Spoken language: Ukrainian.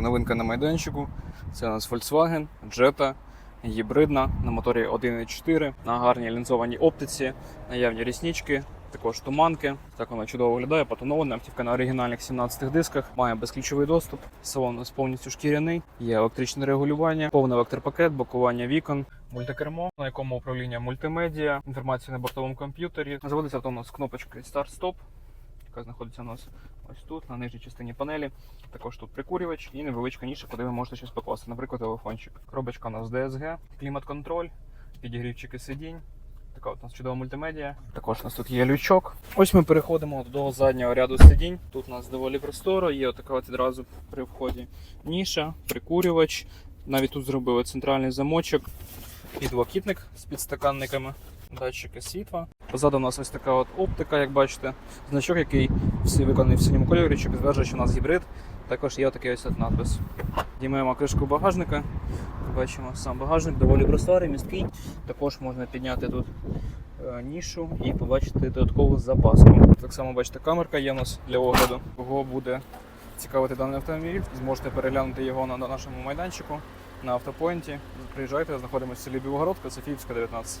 Новинка на майданчику. Це у нас Volkswagen, Jetta, гібридна на моторі 1.4, на гарній лінзованій оптиці, наявні ріснички, також туманки. Так вона чудово виглядає, потонована. Автівка на оригінальних 17 дисках, має безключовий доступ. Салон у нас повністю шкіряний, є електричне регулювання, повний електропакет, блокування вікон, мультикермо, на якому управління мультимедіа, інформація на бортовому комп'ютері. Заводиться авто у нас з кнопочкою Start-Stop, яка знаходиться у нас ось тут, на нижній частині панелі. Також тут прикурювач і невеличка ніша, куди ви можете щось покласти, наприклад, телефончик. Коробочка у нас DSG, клімат-контроль, підігрівчики сидінь. Така от у нас чудова мультимедіа. Також у нас тут є лючок. Ось ми переходимо до заднього ряду сидінь. Тут у нас доволі просторо, є така от відразу при вході ніша, прикурювач. Навіть тут зробили центральний замочок, підлокітник з підстаканниками, датчики світла. Позаду у нас ось така от оптика, як бачите, значок, який всі виконаний в синьому кольорі, що підтверджує, що у нас гібрид. Також є такий ось надпис. Діймаємо кришку багажника. Бачимо сам багажник, доволі просторий, місткий. Також можна підняти тут е, нішу і побачити додаткову запаску. Так само бачите, камерка є у нас для огляду. Кого буде цікавити даний автомобіль, зможете переглянути його на нашому майданчику на автопоінті. Приїжджайте, знаходимося в селі Білогородка, Софіївська, 19.